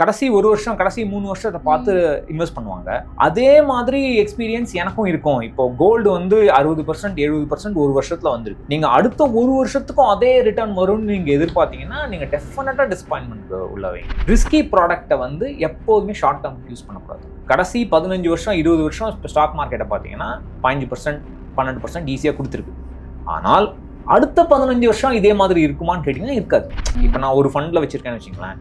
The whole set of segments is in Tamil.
கடைசி ஒரு வருஷம் கடைசி மூணு வருஷத்தை பார்த்து இன்வெஸ்ட் பண்ணுவாங்க. அதே மாதிரி எக்ஸ்பீரியன்ஸ் எனக்கும் இருக்கும். இப்போ கோல்டு வந்து அறுபது பர்சன்ட் எழுபது பர்சன்ட் ஒரு வருஷத்துல வந்திருக்கு. நீங்க அடுத்த ஒரு வருஷத்துக்கும் அதே ரிட்டர்ன் வரும்னு நீங்க எதிர்பார்த்தீங்கன்னா நீங்க டெஃபினட்டா டிசப்பாயின்மெண்ட் உள்ளவங்க ரிஸ்கி ப்ராடக்ட்டை வந்து எப்போதுமே ஷார்ட் டேர்ம் யூஸ் பண்ணக்கூடாது. கடைசி பதினஞ்சு வருஷம் இருபது வருஷம் இப்போ ஸ்டாக் மார்க்கெட்டை பார்த்தீங்கன்னா பதினஞ்சு பர்சன்ட் பன்னெண்டு பர்சன்ட் ஈஸியாக கொடுத்துருக்கு. ஆனால் அடுத்த பதினஞ்சு வருஷம் இதே மாதிரி இருக்குமான்னு கேட்டிங்கன்னா இருக்காது. இப்போ நான் ஒரு ஃபண்டில் வச்சுருக்கேன்னு வச்சுங்களேன்.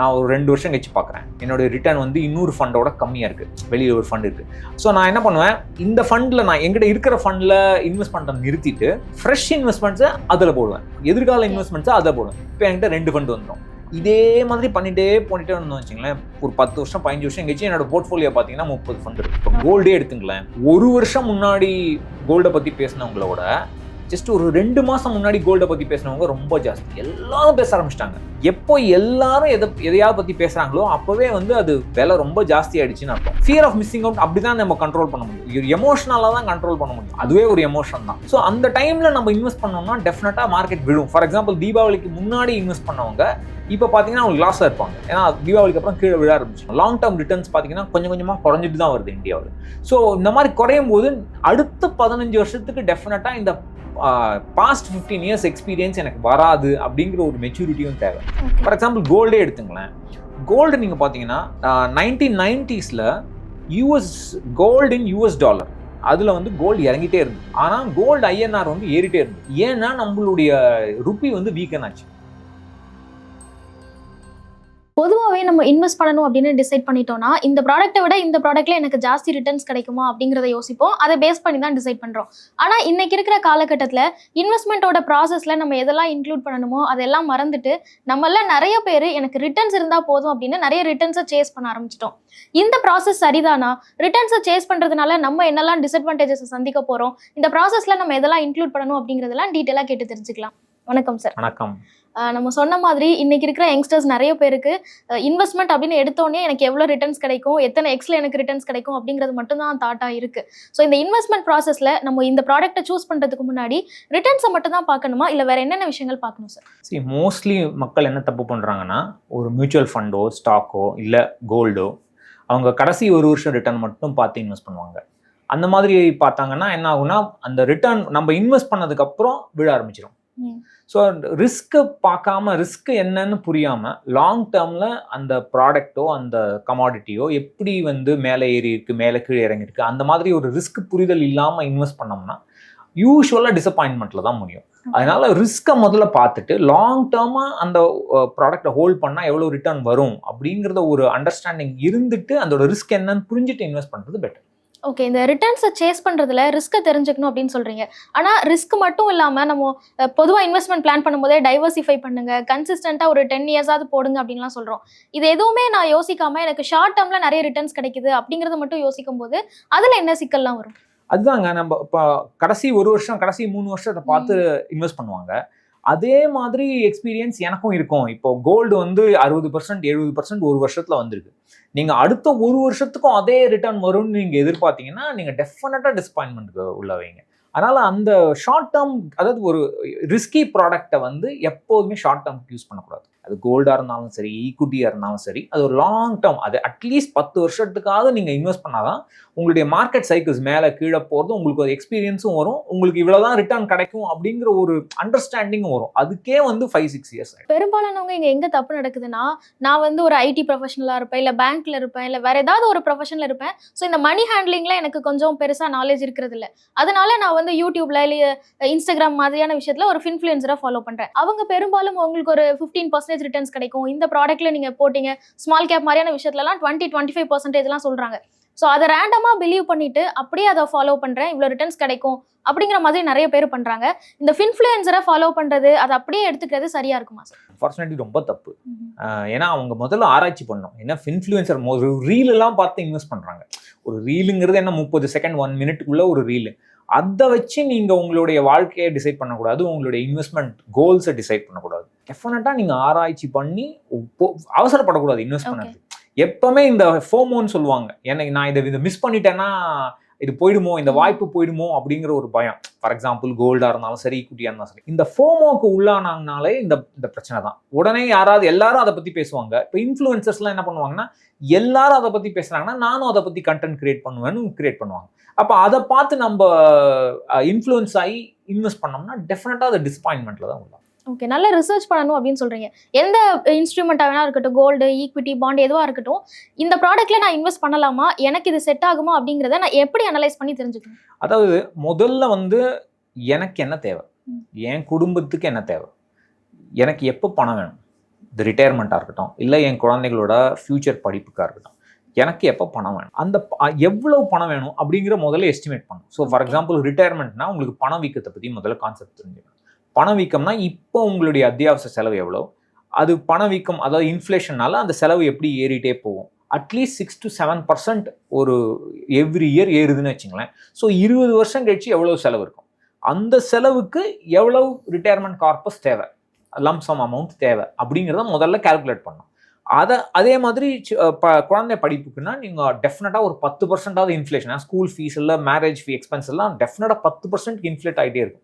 நான் ஒரு ரெண்டு வருஷம் கழிச்சு பார்க்குறேன் என்னோட ரிட்டர்ன் வந்து இன்னொரு ஃபண்டோட கம்மியாக இருக்குது வெளியில் ஒரு ஃபண்ட் இருக்குது ஸோ நான் என்ன பண்ணுவேன்? இந்த ஃபண்டில் நான் எங்கிட்ட இருக்கிற ஃபண்டில் இன்வெஸ்ட் பண்ணுறதை நிறுத்திட்டு ஃப்ரெஷ் இன்வெஸ்ட்மெண்ட்ஸை அதில் போடுவேன். எதிர்கால இன்வெஸ்ட்மெண்ட்ஸை அதை போடுவேன். இப்போ என்கிட்ட ரெண்டு ஃபண்ட் வந்துடும் இதே மாதிரி பண்ணிட்டே போனிட்டே வந்தோம் வச்சுங்களேன் ஒரு பத்து வருஷம் பதினஞ்சு வருஷம் கழிச்சு என்னோட போர்ட்ஃபோலியோ பார்த்தீங்கன்னா முப்பது ஃபண்ட் இருக்கு. இப்போ கோல்டே எடுத்துங்களேன். ஒரு வருஷம் முன்னாடி கோல்டை பற்றி பேசினவங்களோட ஜஸ்ட் ஒரு ரெண்டு மாதம் முன்னாடி கோல்டை பற்றி பேசினவங்க ரொம்ப ஜாஸ்தி. எல்லாரும் பேச ஆரம்பிச்சிட்டாங்க. எப்போ எல்லாரும் எதை எதையாவது பற்றி பேசுகிறாங்களோ அப்போவே வந்து அது விலை ரொம்ப ஜாஸ்தி ஆயிடுச்சுன்னு அர்த்தம். ஃபியர் ஆஃப் மிஸ்ஸிங் அவுட் அப்படிதான் நம்ம கண்ட்ரோல் பண்ண முடியும். எமோஷனலாக தான் கண்ட்ரோல் பண்ண முடியும். அதுவே ஒரு எமோஷன் தான். ஸோ அந்த டைமில் நம்ம இன்வெஸ்ட் பண்ணோம்னா டெஃபினட்டாக மார்க்கெட் விழும். ஃபார் எக்ஸாம்பிள் தீபாவளிக்கு முன்னாடி இன்வெஸ்ட் பண்ணவங்க இப்போ பார்த்தீங்கன்னா அவங்க லாஸாக இருப்பாங்க. ஏன்னா தீபாவளிக்கு அப்புறம் கீழே விழ ஆரம்பிச்சு. லாங் டேர்ம் ரிட்டர்ன்ஸ் பார்த்தீங்கன்னா கொஞ்சம் கொஞ்சமாக குறைஞ்சிட்டு தான் வருது இந்தியாவில். ஸோ இந்த மாதிரி குறையும் போது அடுத்த பதினஞ்சு வருஷத்துக்கு டெஃபினட்டாக இந்த பாஸ்ட் ஃபிஃப்டீன் இயர்ஸ் எக்ஸ்பீரியன்ஸ் எனக்கு வராது அப்படிங்கிற ஒரு மெச்சூரிட்டியும் தேவை. ஃபார் எக்ஸாம்பிள் கோல்டே எடுத்துங்களேன். கோல்டு நீங்கள் பார்த்தீங்கன்னா nineteen நைன்டிஸில் US gold in US dollar அதில் வந்து கோல்டு இறங்கிட்டே இருந்து ஆனால் கோல்டு ஐஎன்ஆர் வந்து ஏறிட்டே இருந்து ஏன்னா நம்மளுடைய ருப்பி வந்து வீக்கன் ஆச்சு. பொதுவாகவே நம்ம இன்வெஸ்ட் பண்ணணும் அப்படின்னு டிசைட் பண்ணிட்டோம்னா இந்த ப்ராடக்ட்டை விட இந்த ப்ராடக்ட்ல எனக்கு ஜாஸ்தி ரிட்டர்ன்ஸ் கிடைக்குமா அப்படிங்கிறத யோசிப்போம். அதை பேஸ் பண்ணி தான் டிசைட் பண்றோம். ஆனா இன்னைக்கு இருக்கிற காலகட்டத்தில் இன்வெஸ்ட்மெண்ட்டோட ப்ராசஸ்ல நம்ம எதெல்லாம் இன்க்ளூட் பண்ணணுமோ அதெல்லாம் மறந்துட்டு நம்மள நிறைய பேர் எனக்கு ரிட்டர்ன்ஸ் இருந்தா போதும் அப்படின்னு நிறைய ரிட்டர்ன்ஸை சேஸ் பண்ண ஆரம்பிச்சிட்டோம். இந்த ப்ராசஸ் சரிதானா? ரிட்டர்ன்ஸை சேஸ் பண்றதுனால நம்ம என்னெல்லாம் டிஸ்அட்வான்டேஜஸ் சந்திக்க போறோம்? இந்த ப்ராசஸ்ல நம்ம எதெல்லாம் இன்க்ளூட் பண்ணணும் அப்படிங்கிறதெல்லாம் டீட்டெயிலாக கேட்டு தெரிஞ்சுக்கலாம். வணக்கம் சார். வணக்கம். நம்ம சொன்ன மாதிரி இன்னைக்கு இருக்கிற யங்ஸ்டர்ஸ் நிறைய பேருக்கு இன்வெஸ்ட்மெண்ட் அப்படின்னு எடுத்தோடனே எனக்கு எவ்வளோ ரிட்டர்ன்ஸ் கிடைக்கும் எத்தனை எக்ஸ்ல எனக்கு ரிட்டர்ன்ஸ் கிடைக்கும் அப்படிங்கிறது மட்டும் தான் தாட்டாக இருக்கு. ஸோ இந்த இன்வெஸ்ட்மெண்ட் ப்ராசஸ்ல நம்ம இந்த ப்ராடக்ட்டை சூஸ் பண்றதுக்கு முன்னாடி ரிட்டர்ன்ஸை மட்டும் தான் பார்க்கணுமா? இல்லை வேற என்னென்ன விஷயங்கள் பார்க்கணும் சார்? சரி மோஸ்ட்லி மக்கள் என்ன தப்பு பண்ணுறாங்கன்னா ஒரு மியூச்சுவல் ஃபண்டோ ஸ்டாக்கோ இல்லை கோல்டோ அவங்க கடைசி ஒரு வருஷம் ரிட்டர்ன் மட்டும் பார்த்து இன்வெஸ்ட் பண்ணுவாங்க. அந்த மாதிரி பார்த்தாங்கன்னா என்ன ஆகும்னா அந்த ரிட்டர்ன் நம்ம இன்வெஸ்ட் பண்ணதுக்கப்புறம் விழ ஆரம்பிச்சிடும். ஸோ ரிஸ்க்கு பார்க்காம ரிஸ்க் என்னன்னு புரியாமல் லாங் டேர்மில் அந்த ப்ராடக்ட்டோ அந்த கமாடிட்டியோ எப்படி வந்து மேலே ஏறி இருக்கு மேலே கீழே இறங்கியிருக்கு அந்த மாதிரி ஒரு ரிஸ்க் புரிதல் இல்லாமல் இன்வெஸ்ட் பண்ணோம்னா யூஸ்வலாக டிசப்பாயின்மெண்ட்டில் தான் முடியும். அதனால ரிஸ்க்கை முதல்ல பார்த்துட்டு லாங் டேர்மாக அந்த ப்ராடக்ட்டை ஹோல்ட் பண்ணால் எவ்வளோ ரிட்டர்ன் வரும் அப்படிங்கிறத ஒரு அண்டர்ஸ்டாண்டிங் இருந்துட்டு அதோட ரிஸ்க் என்னன்னு புரிஞ்சுட்டு இன்வெஸ்ட் பண்ணுறது பெட்டர் ஓகே இந்த ரிட்டர்ன்ஸை சேஸ் பண்றதுல ரிஸ்க்கை தெரிஞ்சுக்கணும் அப்படின்னு சொல்றீங்க. ஆனா ரிஸ்க் மட்டும் இல்லாம நம்ம அஹ், பொதுவா இன்வெஸ்ட்மெண்ட் பிளான் பண்ணும்போதே டைவர்சிஃபை பண்ணுங்க. கன்சிஸ்டண்டா ஒரு டென் இயர்ஸாவது போடுங்க அப்படின்லாம் சொல்றோம். இது எதுவுமே நான் யோசிக்காம எனக்கு ஷார்ட் டேர்ம்ல நிறைய ரிட்டர்ன்ஸ் கிடைக்குது அப்படிங்கறத மட்டும் யோசிக்கும் போது அதுல என்ன சிக்கல்லாம் வரும்? அதுதாங்க நம்ம இப்போ கடைசி ஒரு வருஷம் கடைசி மூணு வருஷத்தை பார்த்து இன்வெஸ்ட் பண்ணுவாங்க. அதே மாதிரி எக்ஸ்பீரியன்ஸ் எனக்கும் இருக்கும். இப்போ கோல்டு வந்து அறுபது பர்சன்ட் எழுபது பர்சன்ட் ஒரு வருஷத்துல வந்திருக்கு. நீங்க அடுத்த ஒரு வருஷத்துக்கும் அதே ரிட்டர்ன் வரும்னு நீங்க எதிர்பார்த்தீங்கன்னா நீங்க டெஃபினட்டா டிசப்பாயின்மெண்ட்க்கு உள்ளவைங்க அதனால அந்த ஷார்ட் டேர்ம் அதாவது ஒரு ரிஸ்கி ப்ராடக்ட்டை வந்து எப்போதுமே ஷார்ட் டேர்ம்க்கு யூஸ் பண்ணக்கூடாது. அது கோல்டாக இருந்தாலும் சரி ஈக்குட்டியாக இருந்தாலும் சரி அது ஒரு லாங் டேர்ம் அது அட்லீஸ்ட் பத்து வருஷத்துக்காவது நீங்கள் இன்வெஸ்ட் பண்ணால் தான் உங்களுடைய மார்க்கெட் சைக்கிள்ஸ் மேலே கீழே போகிறது உங்களுக்கு ஒரு எக்ஸ்பீரியன்ஸும் வரும். உங்களுக்கு இவ்வளோதான் ரிட்டர்ன் கிடைக்கும் அப்படிங்கிற ஒரு அண்டர்ஸ்டாண்டிங்கும் வரும். அதுக்கே வந்து ஃபைவ் சிக்ஸ் இயர்ஸ் பெரும்பாலானவங்க இங்கே எங்கே தப்பு நடக்குதுன்னா நான் வந்து ஒரு ஐடி ப்ரொஃபஷனலாக இருப்பேன் இல்லை பேங்க்கில் இருப்பேன் இல்லை வேற ஏதாவது ஒரு ப்ரொஃபஷனில் இருப்பேன். ஸோ இந்த மணி ஹேண்ட்லிங்கில் எனக்கு கொஞ்சம் பெருசாக நாலேஜ் இருக்கிறது இல்லை அதனால நான் வந்து யூடியூப்ல இல்லை இன்ஸ்டாகிராம் மாதிரியான விஷயத்தில் ஒரு இன்ஃபுளுசரா ஃபாலோ பண்ணுறேன் அவங்க பெரும்பாலும் உங்களுக்கு ஒரு ஃபிஃப்டீன் பர்சன்டேஜ் ரிட்டர்ன்ஸ் கிடைக்கும். இந்த ப்ராடக்ட்ல நீங்க போட்டீங்க ஸ்மால் கேப் மாதிரியான விஷயத்துலலாம் டுவெண்ட்டி டுவெண்ட்டி ஃபைவ் பர்சன்டேஜ்லாம் சொல்றாங்க. ஸோ அதை ரேண்டமாக பிலீவ் பண்ணிட்டு அப்படியே அதை ஃபாலோ பண்றேன் இவ்வளோ ரிட்டர்ன்ஸ் கிடைக்கும் அப்படிங்கிற மாதிரி நிறைய பேர் பண்றாங்க. இந்த ஃபின்ஃப்ளூயன்சரை ஃபாலோ பண்றது அதை அப்படியே எடுத்துக்கிறது சரியா இருக்குமா சார் அன்ஃபார்ச்சுனேட்லி ரொம்ப தப்பு. ஏன்னா அவங்க முதல்ல ஆராய்ச்சி பண்ணணும். என்ன இன்ஃப்ளூயன்சர் ஒரு ரீல் எல்லாம் பார்த்து இன்வெஸ்ட் பண்றாங்க. ஒரு ரீலுங்கிறது என்ன முப்பது செகண்ட் ஒன் மினிட்டுக்குள்ள ஒரு ரீல் அதை வச்சு நீங்க உங்களுடைய வாழ்க்கையை டிசைட் பண்ணக்கூடாது. உங்களுடைய இன்வெஸ்ட்மெண்ட் கோல்ஸை டிசைட் பண்ணக்கூடாது. டெஃபினட்டா நீங்க ஆராய்ச்சி பண்ணி அவசரப்படக்கூடாது இன்வெஸ்ட். பண்ணது எப்பவுமே இந்த ஃபோமோன்னு சொல்லுவாங்க. எனக்கு நான் இதை இதை மிஸ் பண்ணிட்டேன்னா இது போயிடுமோ? இந்த வாய்ப்பு போயிடுமோ? அப்படிங்கிற ஒரு பயம். ஃபார் எக்ஸாம்பிள் கோல்டா இருந்தாலும் சரி ஈக்குட்டியா இருந்தாலும் சரி. இந்த ஃபோமோக்கு உள்ளானாங்கனாலே இந்த இந்த பிரச்சனை தான். உடனே யாராவது எல்லாரும் அதை பத்தி பேசுவாங்க. இப்போ இன்ஃப்ளூயன்சர்ஸ்லாம் என்ன பண்ணுவாங்கன்னா எல்லாரும் அதை பத்தி பேசுறாங்கன்னா நானும் அதை பத்தி கண்டென்ட் கிரியேட் பண்ணுவேன்னு கிரியேட் பண்ணுவாங்க. அப்போ அதை பார்த்து நம்ம இன்ஃப்ளூயன்ஸ் ஆகி இன்வெஸ்ட் பண்ணோம்னா டெஃபினட்டாக அது டிசப்பாயின்மெண்ட்ல தான் உள்ள ஓகே நல்ல ரிசர்ச் பண்ணணும் அப்படின்னு சொல்றீங்க. எந்த இன்ஸ்ட்ருமெண்ட்டாக வேணா இருக்கட்டும் கோல்டு ஈக்விட்டி பாண்ட் எதுவாக இருக்கட்டும் இந்த ப்ராடக்ட்ல நான் இன்வெஸ்ட் பண்ணலாமா? எனக்கு இது செட் ஆகுமா? அப்படிங்கிறத நான் எப்படி அனலைஸ் பண்ணி தெரிஞ்சுக்கணும்? அதாவது முதல்ல வந்து எனக்கு என்ன தேவை. என் குடும்பத்துக்கு என்ன தேவை? எனக்கு எப்போ பணம் வேணும்? இது ரிட்டையர்மெண்ட்டாக இருக்கட்டும் இல்லை என் குழந்தைகளோட ஃப்யூச்சர் படிப்புக்காக இருக்கட்டும் எனக்கு எப்போ பணம் வேணும்? அந்த எவ்வளவு பணம் வேணும் அப்படிங்கிற முதல்ல எஸ்டிமேட் பண்ணும் ஸோ ஃபார் எக்ஸாம்பிள் ரிட்டையர்மெண்ட்னா உங்களுக்கு பணவீக்கத்தை பற்றி முதல்ல கான்செப்ட் தெரிஞ்சுக்கணும். பணவீக்கம்னா இப்போ உங்களுடைய அத்தியாவசிய செலவு எவ்வளோ? அது பணவீக்கம் அதாவது இன்ஃப்ளேஷனால அந்த செலவு எப்படி ஏறிட்டே போகும்? At least six to seven percent ஒரு எவ்ரி இயர் ஏறுதுன்னு வச்சுங்களேன். ஸோ இருபது வருஷம் கழிச்சு எவ்வளோ செலவு இருக்கும்? அந்த செலவுக்கு எவ்வளவு ரிட்டையர்மெண்ட் கார்பஸ் தேவை? லம்சம் அமௌண்ட் தேவை? அப்படிங்கிறத முதல்ல கால்குலேட் பண்ணணும். அதை அதே மாதிரி ப- குழந்தை படிப்புக்குன்னா நீங்கள் டெஃபினட்டாக ஒரு பத்து பர்சன்டாவது இன்ஃப்ளேஷன் ஸ்கூல் ஃபீஸ் இல்லை மேரேஜ் ஃபீ எக்ஸ்பென்ஸ் எல்லாம் டெஃபினட்டாக பத்து பர்சன்ட் இன்ஃப்ளேட் ஆகிட்டே இருக்கும்.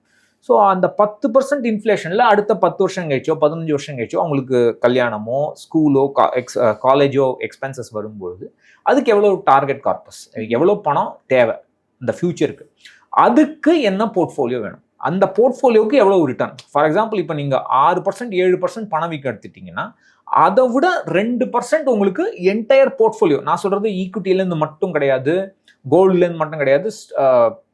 ஸோ அந்த பத்து பர்சன்ட் இன்ஃப்ளேஷனில் அடுத்த பத்து வருஷம் கழிச்சோ பதினஞ்சு வருஷம் கழிச்சோ அவங்களுக்கு கல்யாணமோ ஸ்கூலோ கா எக்ஸ் காலேஜோ எக்ஸ்பென்சஸ் வரும்பொழுது அதுக்கு எவ்வளோ டார்கெட் கார்பஸ் எவ்வளோ பணம் தேவை? இந்த ஃப்யூச்சருக்கு அதுக்கு என்ன போர்ட்ஃபோலியோ வேணும்? அந்த போர்ட்ஃபோலியோவுக்கு எவ்வளோ ரிட்டர்ன் ஃபார் எக்ஸாம்பிள் இப்போ நீங்கள் ஆறு பர்சன்ட் ஏழு பர்சன்ட் பணவீக்கம் எடுத்துட்டிங்கன்னா அதை விட ரெண்டு பர்சன்ட் உங்களுக்கு என்டையர் போர்ட்ஃபோலியோ நான் சொல்கிறது ஈக்விட்டிலேருந்து மட்டும் கிடையாது கோல்டுலேருந்து மட்டும் கிடையாது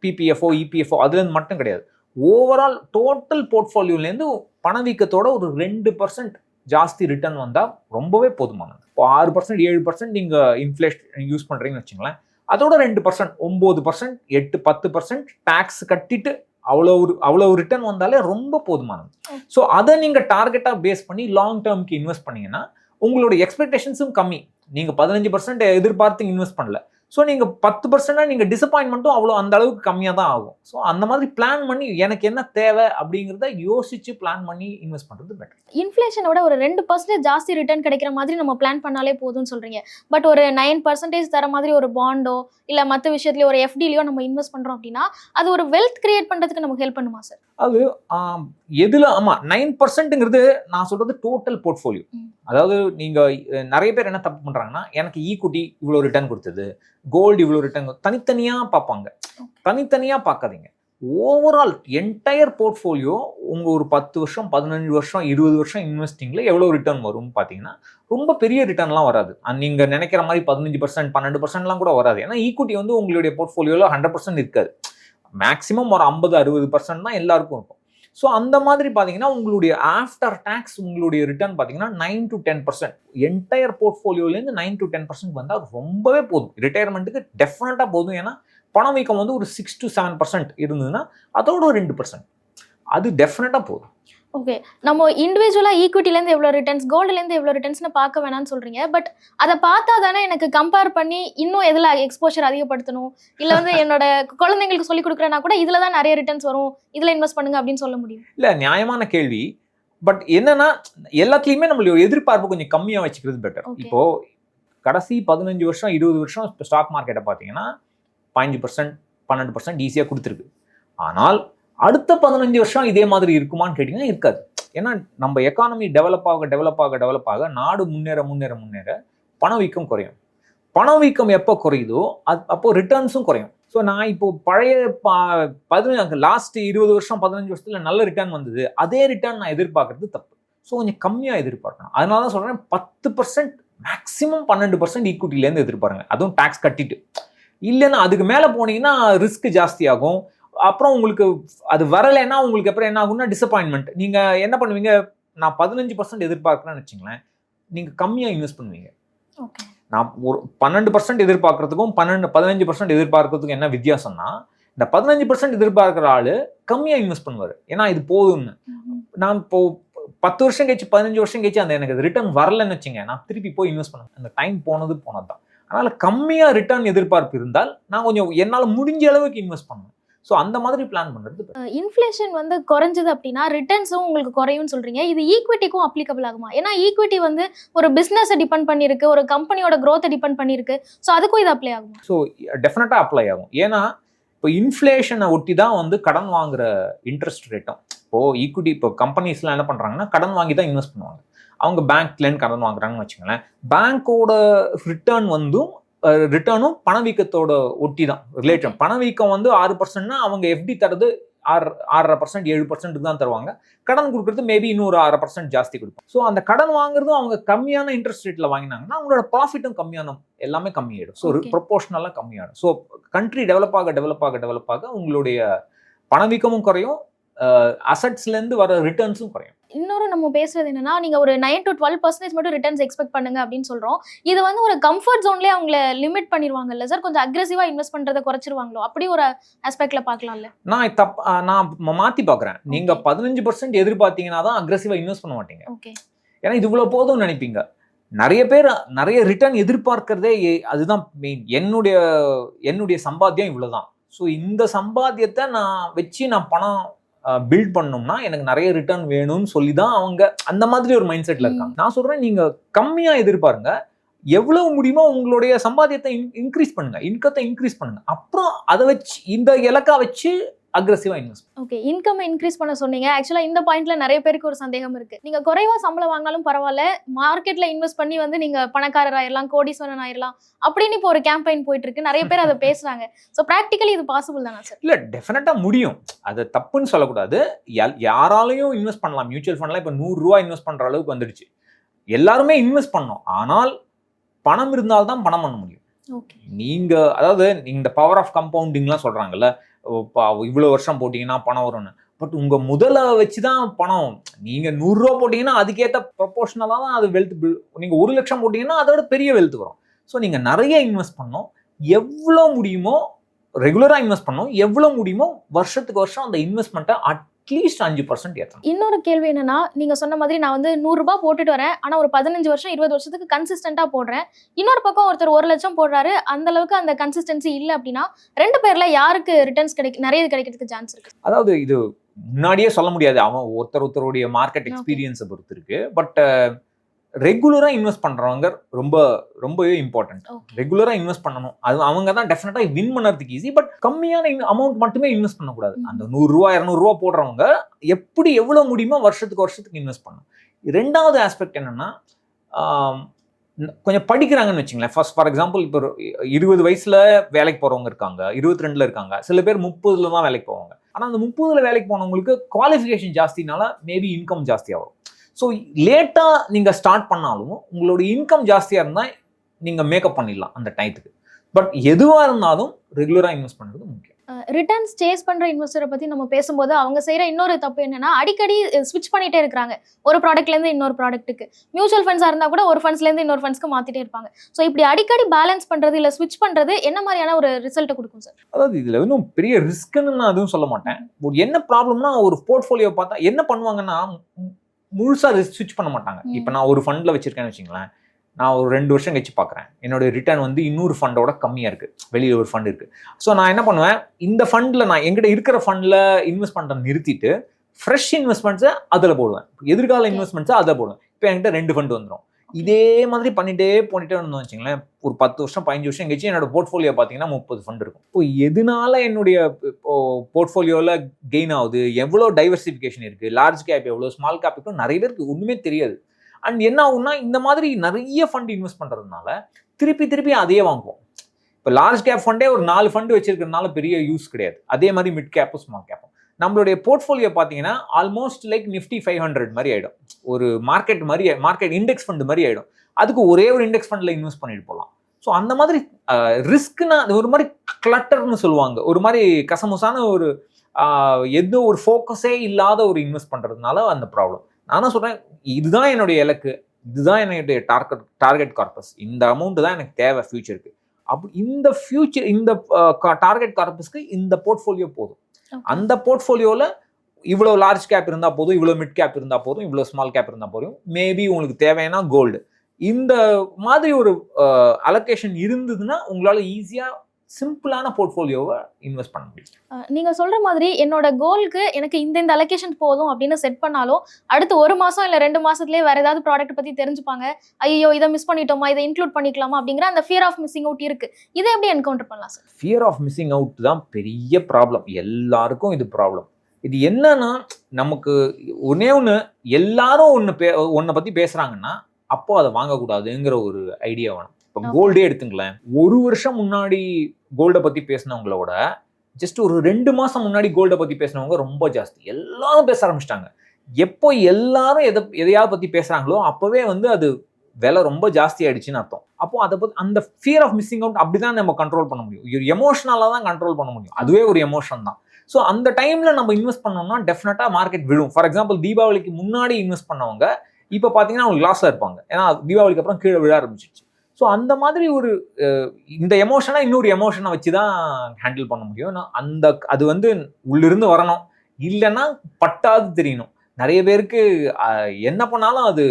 பிபிஎஃப்ஓ இபிஎஃப்ஓ அதுலேருந்து மட்டும் கிடையாது. ஓவரால் டோட்டல் போர்ட்ஃபோலியோலேருந்து பணவீக்கத்தோட ஒரு ரெண்டு பர்சன்ட் ஜாஸ்தி ரிட்டர்ன் வந்தால் ரொம்பவே போதுமானது. இப்போ ஆறு பர்சன்ட் ஏழு பர்சன்ட் நீங்கள் இன்ஃப்ளேஷன் யூஸ் பண்ணுறீங்கன்னு வச்சுங்களேன் அதோட ரெண்டு பர்சன்ட் ஒம்பது பர்சன்ட் எட்டு பத்து பர்சன்ட் டேக்ஸ் கட்டிட்டு அவ்வளோ ஒரு அவ்வளோ ரிட்டர்ன் வந்தாலே ரொம்ப போதுமானது. ஸோ அதை நீங்கள் டார்கெட்டாக பேஸ் பண்ணி லாங் டேர்ம்க்கு இன்வெஸ்ட் பண்ணீங்கன்னா உங்களோட எக்ஸ்பெக்டேஷன்ஸும் கம்மி. நீங்கள் பதினஞ்சு பர்சன்ட் எதிர்பார்த்து இன்வெஸ்ட் பண்ணல. ஸோ நீங்கள் பத்து பர்சன்டாக நீங்கள் டிசப்பாயின்மெண்ட்டும் அவ்வளோ அந்த அளவுக்கு கம்மியாக தான் ஆகும். ஸோ அந்த மாதிரி பிளான் பண்ணி எனக்கு என்ன தேவை அப்படிங்கிறத யோசிச்சு பிளான் பண்ணி இன்வெஸ்ட் பண்ணுறது பெட்டர் இன்ஃப்ளேஷனோட ஒரு ரெண்டு பர்சன்டேஜ் ஜாஸ்தி ரிட்டர்ன் கிடைக்கிற மாதிரி நம்ம பிளான் பண்ணாலே போதும்னு சொல்கிறீங்க பட் ஒரு நைன் பர்சன்டேஜ் தர மாதிரி ஒரு பாண்டோ இல்லை மற்ற விஷயத்துலையோ ஒரு எஃப்டிலையோ நம்ம இன்வெஸ்ட் பண்ணுறோம் அப்படின்னா அது ஒரு வெல்த் கிரியேட் பண்ணுறதுக்கு நமக்கு ஹெல்ப் பண்ணுமா சார் அது எதுல ஆமா நைன் பர்சன்ட்ங்கிறது நான் சொல்றது டோட்டல் போர்ட்ஃபோலியோ. அதாவது நீங்க அஹ், நிறைய பேர் என்ன தப்பு பண்றாங்கன்னா எனக்கு ஈக்குட்டி இவ்வளோ ரிட்டர்ன் கொடுத்தது கோல்டு இவ்வளோ ரிட்டர்ன் தனித்தனியா பார்ப்பாங்க. தனித்தனியா பார்க்காதீங்க. ஓவரால் என்டையர் போர்ட்ஃபோலியோ உங்க ஒரு பத்து வருஷம் பதினஞ்சு வருஷம் இருபது வருஷம் இன்வெஸ்டிங்ல எவ்வளோ ரிட்டர்ன் வரும் பார்த்தீங்கன்னா ரொம்ப பெரிய ரிட்டர்ன்லாம் வராது. அஹ் நீங்க நினைக்கிற மாதிரி பதினஞ்சு பர்சன்ட் பன்னெண்டு பர்சன்ட்லாம் கூட வராது. ஏன்னா ஈக்குட்டி வந்து உங்களுடைய போர்ட்ஃபோலியோல ஹண்ட்ரட் பர்சன்ட் இருக்காது. மேக்ஸிமம் ஒரு ஐம்பது அறுபது பர்சன்ட் தான் எல்லாருக்கும் இருக்கும். ஸோ அந்த மாதிரி பார்த்தீங்கன்னா உங்களுடைய ஆஃப்டர் டேக்ஸ் உங்களுடைய ரிட்டர்ன் பார்த்தீங்கன்னா nine to ten percent entire போர்ட்ஃபோலியோலேருந்து nine to ten percent வந்தால் ரொம்பவே போதும். ரிட்டையர்மெண்ட்டுக்கு டெஃபினட்டாக போதும். ஏன்னா பணவீக்கம் வந்து ஒரு சிக்ஸ் டு செவன் பர்சன்ட் இருந்ததுன்னா அதோட ரெண்டு பர்சன்ட் அது டெஃபினட்டாக போதும். ஓகே நம்ம இண்டிவிஜுவலா ஈக்விட்டிலேருந்து எவ்வளோ ரிட்டர்ன்ஸ் கோல்டுலேருந்து எவ்வளோ ரிட்டர்ன்ஸ்னு பார்க்க வேணாம்னு சொல்றீங்க. பட் அதை பார்த்தா தானே எனக்கு கம்பேர் பண்ணி இன்னும் எதில் எக்ஸ்போஷர் அதிகப்படுத்தணும்? இல்லை வந்து என்னோட குழந்தைங்களுக்கு சொல்லி கொடுக்குறேன்னா கூட இதில் தான் நிறைய ரிட்டர்ன்ஸ் வரும். இதில் இன்வெஸ்ட் பண்ணுங்க அப்படின்னு சொல்ல முடியும். இல்லை நியாயமான கேள்வி. பட் என்னன்னா எல்லாத்துலேயுமே நம்மளுடைய எதிர்பார்ப்பு கொஞ்சம் கம்மியாக வச்சுக்கிறது பெட்டர். இப்போ கடைசி பதினஞ்சு வருஷம் இருபது வருஷம் ஸ்டாக் மார்க்கெட்டை பார்த்தீங்கன்னா பதினஞ்சு பர்சன்ட் பன்னெண்டு பர்சன்ட் ஈஸியாக கொடுத்துருக்கு. ஆனால் அடுத்த பதினஞ்சு வருஷம் இதே மாதிரி இருக்குமான்னு கேட்டிங்கன்னா இருக்காது. ஏன்னா நம்ம எக்கானமி டெவலப் ஆக டெவலப் ஆக டெவலப் ஆக நாடு முன்னேற முன்னேற முன்னேற பணவீக்கம் குறையும். பணவீக்கம் எப்போ குறையுதோ அது அப்போது ரிட்டர்ன்ஸும் குறையும். ஸோ நான் இப்போ பழைய பதினஞ்சு லாஸ்ட் இருபது வருஷம் பதினஞ்சு வருஷத்தில் நல்ல ரிட்டர்ன் வந்தது. அதே ரிட்டர்ன் நான் எதிர்பார்க்கறது தப்பு. ஸோ கொஞ்சம் கம்மியாக எதிர்பார்க்கணும். அதனால தான் சொல்கிறேன் பத்து பர்சன்ட் மேக்ஸிமம் பன்னெண்டு பர்சன்ட் ஈக்குவிட்டிலேருந்து எதிர்பாருங்க. அதுவும் டேக்ஸ் கட்டிட்டு. இல்லைன்னா அதுக்கு மேலே போனீங்கன்னா ரிஸ்க் ஜாஸ்தியாகும் அப்புறம் உங்களுக்கு அது வரலைன்னா உங்களுக்கு அப்புறம் என்ன ஆகும்னா டிசப்பாயின்மெண்ட் நீங்கள் என்ன பண்ணுவீங்க? நான் பதினஞ்சு பர்சன்ட் எதிர்பார்க்குறேன்னு வச்சுங்களேன் நீங்கள் கம்மியாக இன்வெஸ்ட் பண்ணுவீங்க. நான் ஒரு பன்னெண்டு பர்சன்ட் எதிர்பார்க்கறதுக்கும் பன்னெண்டு பதினஞ்சு பர்சன்ட் எதிர்பார்க்கறதுக்கும் என்ன வித்தியாசம்னா இந்த பதினஞ்சு பர்சன்ட் எதிர்பார்க்குற ஆளு கம்மியாக இன்வெஸ்ட் பண்ணுவார். ஏன்னா இது போதும்னு. நான் இப்போ பத்து வருஷம் கழிச்சு பதினஞ்சு வருஷம் கழிச்சு அந்த எனக்கு ரிட்டர்ன் வரலன்னு வச்சுங்க நான் திருப்பி போய் இன்வெஸ்ட் பண்ணுவேன் அந்த டைம் போனது போனது தான் அதனால கம்மியாக ரிட்டர்ன் எதிர்பார்ப்பு இருந்தால் நான் கொஞ்சம் என்னால் முடிஞ்ச அளவுக்கு இன்வெஸ்ட் பண்ணுவேன். ஸோ அந்த மாதிரி பிளான் பண்ணுறது இன்ஃப்ளேஷன் வந்து குறைஞ்சது அப்படின்னா ரிட்டர்ன்ஸும் உங்களுக்கு குறையும்னு சொல்றீங்க. இது ஈக்விட்டிக்கும் அப்ளிகபிள் ஆகுமா? ஏன்னா ஈக்விட்டி வந்து ஒரு பிசினஸை டிபெண்ட் பண்ணிருக்கு ஒரு கம்பெனியோட growth டிபெண்ட் பண்ணிருக்கு ஸோ அதுக்கும் இது அப்ளை ஆகுமா? ஸோ டெஃபினட்டாக அப்ளை ஆகும். ஏன்னா இப்போ இன்ஃப்ளேஷனை ஒட்டி தான் வந்து கடன் வாங்குற இன்ட்ரெஸ்ட் ரேட்டும் இப்போது ஈக்விட்டி இப்போ கம்பெனிஸ்லாம் என்ன பண்ணுறாங்கன்னா கடன் வாங்கி தான் இன்வெஸ்ட் பண்ணுவாங்க. அவங்க பேங்க்லேருந்து கடன் வாங்குறாங்கன்னு வச்சுக்கோங்களேன். பேங்க்கோட ரிட்டர்ன் வந்தும் ரிட்டர்னும் பணவீக்கத்தோட ஒட்டி தான் ரிலேட்டட் பணவீக்கம் வந்து ஆறு பர்சன்ட்னா அவங்க எஃப்டி தரது ஆறு ஆறரை பர்சன்ட் ஏழு பர்சன்ட் தான் தருவாங்க. கடன் கொடுக்குறது மேபி இன்னொரு ஆறு பர்சன்ட் ஜாஸ்தி கொடுக்கும் ஸோ அந்த கடன் வாங்குறதும் அவங்க கம்மியான இன்ட்ரெஸ்ட் ரேட்ல வாங்கினாங்கன்னா அவங்களோட ப்ராஃபிட்டும் கம்மியான எல்லாமே கம்மியாயிடும். So Okay. ப்ரொபோஷனலாக கம்மியாயிடும். ஸோ கண்ட்ரி டெவலப் ஆக டெவலப் ஆக டெவலப் ஆக உங்களுடைய பணவீக்கமும் குறையும். அசட்ஸ்லேருந்து வர ரிட்டர்ன்ஸும் குறையும். இன்னொரு நம்ம பேசுறது என்னன்னா நீங்க ஒரு நைன் டு டுவெல் பர்சன்டேஜ் மட்டும் ரிட்டர்ன்ஸ் எக்ஸ்பெக்ட் பண்ணுங்க அப்படின்னு சொல்றோம். இது வந்து ஒரு கம்ஃபர்ட் ஜோன்லயே அவங்கள லிமிட் பண்ணிருவாங்கல்ல சார் கொஞ்சம் அக்ரெசிவா இன்வெஸ்ட் பண்றதை குறைச்சிருவாங்களோ? அப்படி ஒரு ஆஸ்பெக்ட்ல பார்க்கலாம்ல. நான் தப் நான் மாத்தி பார்க்குறேன். நீங்க. பதினஞ்சு பர்சன்ட் எதிர்பார்த்தீங்கன்னா தான் அக்ரெசிவாக இன்வெஸ்ட் பண்ண மாட்டீங்க. ஓகே ஏன்னா இது இவ்வளோ போதும்னு நினைப்பீங்க. நிறைய பேர் நிறைய ரிட்டர்ன் எதிர்பார்க்கறதே அதுதான் மெயின் என்னுடைய என்னுடைய சம்பாத்தியம் இவ்வளவுதான். ஸோ இந்த சம்பாத்தியத்தை நான் வச்சு நான் பணம் பில்ட் பண்ணோம்னா எனக்கு நிறைய ரிட்டர்ன் வேணும்னு சொல்லி தான் அவங்க அந்த மாதிரி ஒரு மைண்ட் செட்ல இருக்காங்க. நான் சொல்றேன் நீங்க கம்மியா எதிர்பாருங்க. எவ்வளவு முடியுமோ உங்களுடைய சம்பாத்தியத்தை இன்க்ரீஸ் பண்ணுங்க. இன்கத்தை இன்க்ரீஸ் பண்ணுங்க. அப்புறம் அதை வச்சு இந்த இலக்கா வச்சு அக்ரெசிவா இன்வெஸ்ட் ஓகே இன்கம் இன்க்ரீஸ் பண்ண சொன்னீங்க. ஆக்சுவலா இந்த பாயிண்ட்ல நிறைய பேருக்கு ஒரு சந்தேகம் இருக்கு. நீங்க குறைவா சம்பளம் வாங்கினாலும் பரவாயில்ல. மார்க்கெட்ல இன்வெஸ்ட் பண்ணி வந்து நீங்க பணக்காரர் ஆயிரலாம் கோடீஸ்வரன் ஆயிரலாம் அப்படின்னு இப்போ ஒரு கேம்பெயின் போயிட்டு இருக்கு நிறைய பேர் அதை பேசுறாங்க. ஸோ ப்ராக்டிக்கலி இது பாசிபிள் தானா சார் இல்ல டெஃபினட்டா முடியும். அது தப்புன்னு சொல்லக்கூடாது. யாராலையும் இன்வெஸ்ட் பண்ணலாம். மியூச்சுவல் ஃபண்ட்லாம் இப்போ நூறு ரூபா இன்வெஸ்ட் பண்ற அளவுக்கு வந்துடுச்சு. எல்லாருமே இன்வெஸ்ட் பண்ணோம் ஆனால் பணம் இருந்தால்தான் பணம் பண்ண முடியும். ஓகே நீங்க அதாவது இந்த பவர் ஆஃப் கம்பவுண்டிங்லாம் சொல்றாங்கல்ல ஓ, வருஷம் போட்டிங்கன்னா பணம் வரும்னு. பட் உங்க வச்சு தான் பணம். நீங்க நூறுரூவா போட்டீங்கன்னா அதுக்கேற்ற ப்ரொபோஷனலா தான் அது வெல்த் பில் நீங்க ஒரு லட்சம் போட்டீங்கன்னா அதோட பெரிய வெல்த் வரும். ஸோ நீங்க நிறைய இன்வெஸ்ட் பண்ணோம் எவ்வளோ முடியுமோ ரெகுலராக இன்வெஸ்ட் பண்ணோம் எவ்வளோ முடியுமோ வருஷத்துக்கு வருஷம் அந்த இன்வெஸ்ட்மெண்ட்டை அட் அட்லீஸ்ட் அஞ்சு பர்சன்ட் ஏற்றணும் இன்னொரு கேள்வி என்னன்னா நீங்க சொன்ன மாதிரி நான் வந்து நூறு ரூபாய் போட்டுட்டு வரேன். ஆனா ஒரு பதினஞ்சு வருஷம் இருபது வருஷத்துக்கு கன்சிஸ்டன்டா போடுறேன். இன்னொரு பக்கம் ஒருத்தர் ஒரு லட்சம் போடுறாரு. அந்த அளவுக்கு அந்த கன்சிஸ்டன்சி இல்லை அப்படின்னா ரெண்டு பேர்ல யாருக்கு ரிட்டர்ன்ஸ் கிடைக்க நிறைய கிடைக்கிறதுக்கு சான்ஸ் இருக்கு? அதாவது இது முன்னாடியே சொல்ல முடியாது. அவன் ஒருத்தர் ஒருத்தருடைய மார்க்கெட். எக்ஸ்பீரியன்ஸை பொறுத்து இருக்கு. பட் ரெகுலரா இன்வெஸ்ட் பண்றவங்க ரொம்ப ரொம்பவே இம்பார்ட்டன்ட் ஓகே ரெகுலரா இன்வெஸ்ட் பண்ணணும். அது அவங்க தான் டெஃபினட்டா வின் பண்ணறதுக்கு ஈஸி பட் கம்மியான அமௌண்ட் மட்டுமே இன்வெஸ்ட் பண்ணக்கூடாது. அந்த நூறு ரூபா இருநூறு ரூபா போடுறவங்க எப்படி எவ்வளவு முடியுமோ வருஷத்துக்கு வருஷத்துக்கு இன்வெஸ்ட் பண்ணணும். ரெண்டாவது ஆஸ்பெக்ட் என்னன்னா கொஞ்சம் படிக்கிறாங்கன்னு வச்சுங்களேன். ஃபர்ஸ்ட் ஃபார் எக்ஸாம்பிள் இப்போ இருபது வயசுல வேலைக்கு போறவங்க இருக்காங்க. இருபத்தி ரெண்டுல இருக்காங்க. சில பேர் முப்பதுல தான் வேலைக்கு போவாங்க. ஆனா அந்த முப்பதுல வேலைக்கு போனவங்களுக்கு குவாலிஃபிகேஷன் ஜாஸ்தினால மேபி இன்கம் ஜாஸ்தியா வரும் ஸோ லேட்டா நீங்க ஸ்டார்ட் பண்ணாலும் உங்களோட இன்கம் ஜாஸ்தியா இருந்தா நீங்க மேக்கப் பண்ணிடலாம் அந்த டயத்துக்கு பட் எதுவா இருந்தாலும் ரெகுலரா இன்வெஸ்ட் பண்றது முக்கியம். ரிட்டர்ன்ஸ் சேஸ் பண்ற இன்வெஸ்டரை பத்தி நம்ம பேசும்போது அவங்க செய்யற இன்னொரு தப்பு என்னன்னா அடிக்கடி ஸ்விட்ச் பண்ணிட்டே இருக்காங்க ஒரு ப்ராடக்ட்ல இருந்து இன்னொரு ப்ராடக்ட்டுக்கு மியூச்சுவல் ஃபண்ட்ஸா இருந்தா கூட ஒரு ஃபண்ட்ஸ்ல இருந்து இன்னொரு ஃபண்ட்ஸ்க்கு மாத்திட்டே இருப்பாங்க. ஸோ இப்படி அடிக்கடி பேலன்ஸ் பண்றது இல்ல ஸ்விட்ச் பண்றது என்ன மாதிரியான ஒரு ரிசல்ட்டை கொடுக்கும் சார் அதாவது இதுல இன்னும் பெரிய ரிஸ்க்னு நான் எதுவும் சொல்ல மாட்டேன். ஒரு என்ன ப்ராப்ளம்னா ஒரு போர்ட்ஃபோலியோ பார்த்தா என்ன பண்ணுவாங்கன்னா மு- முழுசா ஸ்விட்ச் பண்ண மாட்டாங்க. இப்போ நான் ஒரு ஃபண்ட்ல வச்சிருக்கேன்னு வச்சுங்களேன் நான் ஒரு ரெண்டு வருஷம் கழிச்சு பார்க்குறேன் என்னோட ரிட்டர்ன் வந்து இன்னொரு ஃபண்டோட கம்மியா இருக்கு. வெளியில ஒரு ஃபண்ட் இருக்கு. ஸோ நான் என்ன பண்ணுவேன் இந்த ஃபண்ட்ல நான் எங்கிட்ட இருக்கிற ஃபண்ட்ல இன்வெஸ்ட் பண்றதை நிறுத்திட்டு ஃப்ரெஷ் இன்வெஸ்ட்மெண்ட்ஸை அதில் போடுவேன். எதிர்கால. இன்வெஸ்ட்மெண்ட்ஸை அதில் போடுவேன். இப்போ என்கிட்ட ரெண்டு ஃபண்ட் வந்துடும் இதே மாதிரி பண்ணிட்டே பண்ணிட்டே இருந்தோம் வச்சுங்களேன் ஒரு பத்து வருஷம் பதினஞ்சு வருஷம் கழிச்சு என்னோட போர்ட்ஃபோலியோ பார்த்தீங்கன்னா முப்பது ஃபண்ட் இருக்கும். இப்போ எதனால என்னுடைய இப்போ போர்ட்ஃபோலியோவில் கெயின் ஆகுது? எவ்வளோ டைவர்சிஃபிகேஷன் இருக்குது லார்ஜ் கேப் எவ்வளோ ஸ்மால் கேப் இப்போ நிறைய பேருக்கு ஒன்றுமே தெரியாது. அண்ட் என்ன ஆகும்னா இந்த மாதிரி நிறைய ஃபண்ட் இன்வெஸ்ட் பண்ணுறதுனால திருப்பி திருப்பி அதையே வாங்குவோம். இப்போ லார்ஜ் கேப் ஃபண்டே ஒரு நாலு ஃபண்டு வச்சிருக்கிறதுனால பெரிய யூஸ் கிடையாது. அதே மாதிரி மிட் கேப்பும் ஸ்மால் கேப்பும் நம்மளுடைய போர்ட்ஃபோலியோ பார்த்தீங்கன்னா almost like Nifty five hundred மாதிரி ஆகிடும் ஒரு மார்க்கெட் மாதிரி மார்க்கெட் இண்டெக்ஸ் ஃபண்ட் மாதிரி ஆகிடும் அதுக்கு ஒரே ஒரு இண்டெக்ஸ் ஃபண்டில் இன்வெஸ்ட் பண்ணிட்டு போகலாம். ஸோ அந்த மாதிரி ரிஸ்க்னா அது ஒரு மாதிரி கிளட்டர்னு சொல்லுவாங்க. ஒரு மாதிரி கசமுசான ஒரு எந்த ஒரு ஃபோக்கஸே இல்லாத ஒரு இன்வெஸ்ட் பண்ணுறதுனால அந்த ப்ராப்ளம் நான் தான் சொல்கிறேன் இதுதான் என்னுடைய இலக்கு. இதுதான் என்னுடைய டார்கெட் டார்கெட் கார்பஸ் இந்த அமௌண்ட் தான் எனக்கு தேவை ஃபியூச்சருக்கு அப்படி இந்த ஃபியூச்சர் இந்த டார்கெட் கார்பஸ்க்கு இந்த போர்ட்ஃபோலியோ போதும். அந்த போர்ட்ஃபோலியோவில் இவ்வளோ லார்ஜ் கேப் இருந்தால் போதும் இவ்வளோ மிட் கேப் இருந்தால் போதும் இவ்வளோ ஸ்மால் கேப் இருந்தால் போதும். மேபி உங்களுக்கு தேவைன்னா கோல்டு இந்த மாதிரி ஒரு அலோகேஷன் இருந்ததுன்னா உங்களால் ஈஸியாக சிம்பிளான போர்ட்ஃபோலியோவை இன்வெஸ்ட் பண்ண முடியும். அஹ் நீங்க சொல்ற மாதிரி என்னோட கோலுக்கு எனக்கு இந்த இந்த அலோகேஷன் போதும் அப்படின்னு செட் பண்ணாலும் அடுத்து ஒரு மாசம் இல்ல ரெண்டு மாசத்துலயே வேற ஏதாவது ப்ராடக்ட் பத்தி தெரிஞ்சுப்பாங்க. ஐயோ இதை மிஸ் பண்ணிட்டோமா? இதை இன்க்ளூட் பண்ணிக்கலாமா? அப்படிங்கிற அந்த ஃபியர் ஆஃப் மிஸ்ஸிங் அவுட் இருக்கு. இதை எப்படி என்கவுண்டர் பண்ணலாம் sir fear of missing out தான் பெரிய ப்ராப்ளம் எல்லாருக்கும் இது ப்ராப்ளம் இது என்னன்னா நமக்கு ஒன்னே ஒன்று எல்லாரும் ஒன்று பே ஒன்றை பற்றி பேசுகிறாங்கன்னா அப்போ அதை வாங்கக்கூடாதுங்கிற ஒரு ஐடியா வேணும். இப்போ. கோல்டே எடுத்துங்களேன். ஒரு வருஷம் முன்னாடி கோல்டை பற்றி பேசினவங்களோட ஜஸ்ட் ஒரு ரெண்டு மாதம் முன்னாடி கோல்டை பற்றி பேசினவங்க ரொம்ப ஜாஸ்தி. எல்லாரும் பேச ஆரம்பிச்சிட்டாங்க. எப்போ எல்லாரும் எதை எதையாவது பற்றி பேசுகிறாங்களோ அப்போவே வந்து அது விலை ரொம்ப ஜாஸ்தி ஆயிடுச்சுன்னு அர்த்தம். அப்போ அதை பற்றி அந்த ஃபியர் ஆஃப் மிஸ்ஸிங் அவுட் அப்படிதான் நம்ம கண்ட்ரோல் பண்ண முடியும். ஒரு எமோஷனலாக தான் கண்ட்ரோல் பண்ண முடியும். அதுவே ஒரு எமோஷன் தான். ஸோ அந்த டைமில் நம்ம இன்வெஸ்ட் பண்ணோம்னா டெஃபினட்டாக மார்க்கெட் விழும். ஃபார் எக்ஸாம்பிள் தீபாவளிக்கு முன்னாடி இன்வெஸ்ட் பண்ணவங்க இப்போ பார்த்தீங்கன்னா அவங்க லாஸில் இருப்பாங்க. ஏன்னா தீபாவளிக்கு அப்புறம் கீழே விழ ஆரம்பிச்சிச்சு ஸோ அந்த மாதிரி ஒரு இந்த எமோஷனை இன்னொரு எமோஷனை வச்சு தான் ஹேண்டில் பண்ண முடியும். அந்த அது வந்து உள்ளிருந்து வரணும். இல்லைன்னா பட்டாது தெரியணும். நிறைய பேருக்கு என்ன பண்ணாலும் அது